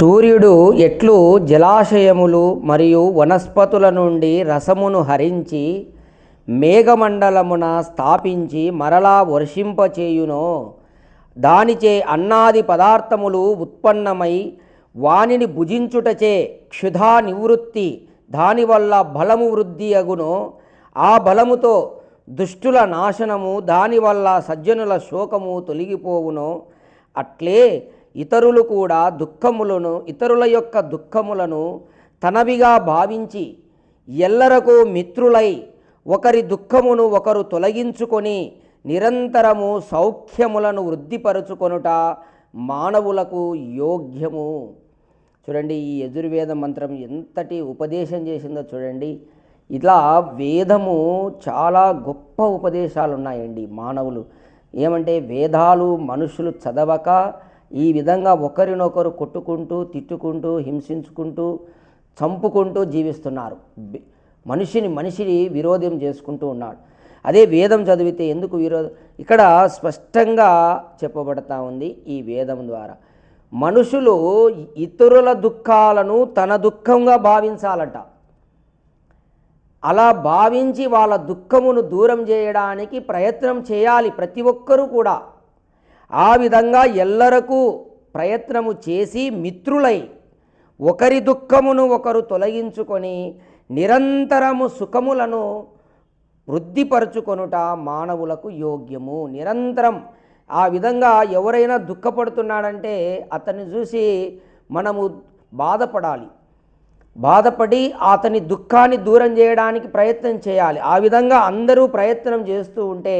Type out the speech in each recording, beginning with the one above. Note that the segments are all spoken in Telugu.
సూర్యుడు ఎట్లు జలాశయములు మరియు వనస్పతుల నుండి రసమును హరించి మేఘమండలమున స్థాపించి మరలా వర్షింపచేయునో. దానిచే అన్నాది పదార్థములు ఉత్పన్నమై వానిని భుజించుటచే క్షుధా నివృత్తి దానివల్ల బలము వృద్ధి అగునో ఆ బలముతో దుష్టుల నాశనము దానివల్ల సజ్జనుల శోకము తొలగిపోవునో. అట్లే ఇతరులు కూడా దుఃఖములను ఇతరుల యొక్క దుఃఖములను తనవిగా భావించి ఎల్లరకు మిత్రులై ఒకరి దుఃఖమును ఒకరు తొలగించుకొని నిరంతరము సౌఖ్యములను వృద్ధిపరుచుకొనుట మానవులకు యోగ్యము. చూడండి ఈ యజుర్వేద మంత్రం ఎంతటి ఉపదేశం చేసిందో చూడండి. ఇలా వేదము చాలా గొప్ప ఉపదేశాలు ఉన్నాయండి మానవులు. ఏమంటే వేదాలు మనుషులు చదవక ఈ విధంగా ఒకరినొకరు కొట్టుకుంటూ తిట్టుకుంటూ హింసించుకుంటూ చంపుకుంటూ జీవిస్తున్నారు. మనిషిని మనిషిని విరోధం చేసుకుంటూ ఉన్నాడు. అదే వేదం చదివితే ఎందుకు విరోధం ఇక్కడ స్పష్టంగా చెప్పబడతా ఉంది ఈ వేదం ద్వారా. మనుషులు ఇతరుల దుఃఖాలను తన దుఃఖంగా భావించాలట. అలా భావించి వాళ్ళ దుఃఖమును దూరం చేయడానికి ప్రయత్నం చేయాలి ప్రతి ఒక్కరూ కూడా. ఆ విధంగా ఎల్లరకు ప్రయత్నము చేసి మిత్రులై ఒకరి దుఃఖమును ఒకరు తొలగించుకొని నిరంతరము సుఖములను వృద్ధిపరుచుకొనుట మానవులకు యోగ్యము. నిరంతరం ఆ విధంగా ఎవరైనా దుఃఖపడుతున్నాడంటే అతన్ని చూసి మనము బాధపడాలి. బాధపడి అతని దుఃఖాన్ని దూరం చేయడానికి ప్రయత్నం చేయాలి. ఆ విధంగా అందరూ ప్రయత్నం చేస్తూ ఉంటే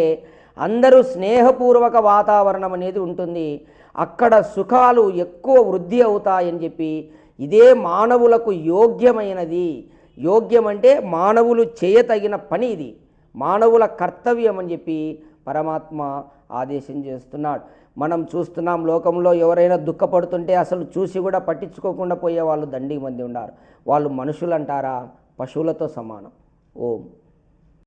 అందరూ స్నేహపూర్వక వాతావరణం అనేది ఉంటుంది. అక్కడ సుఖాలు ఎక్కువ వృద్ధి అవుతాయని చెప్పి ఇదే మానవులకు యోగ్యమైనది. యోగ్యం అంటే మానవులు చేయతగిన పని ఇది. మానవుల కర్తవ్యం అని చెప్పి పరమాత్మ ఆదేశం చేస్తున్నాడు. మనం చూస్తున్నాం లోకంలో ఎవరైనా దుఃఖపడుతుంటే అసలు చూసి కూడా పట్టించుకోకుండా పోయే వాళ్ళు దండి మంది ఉన్నారు. వాళ్ళు మనుషులు అంటారా పశువులతో సమానం. ఓం.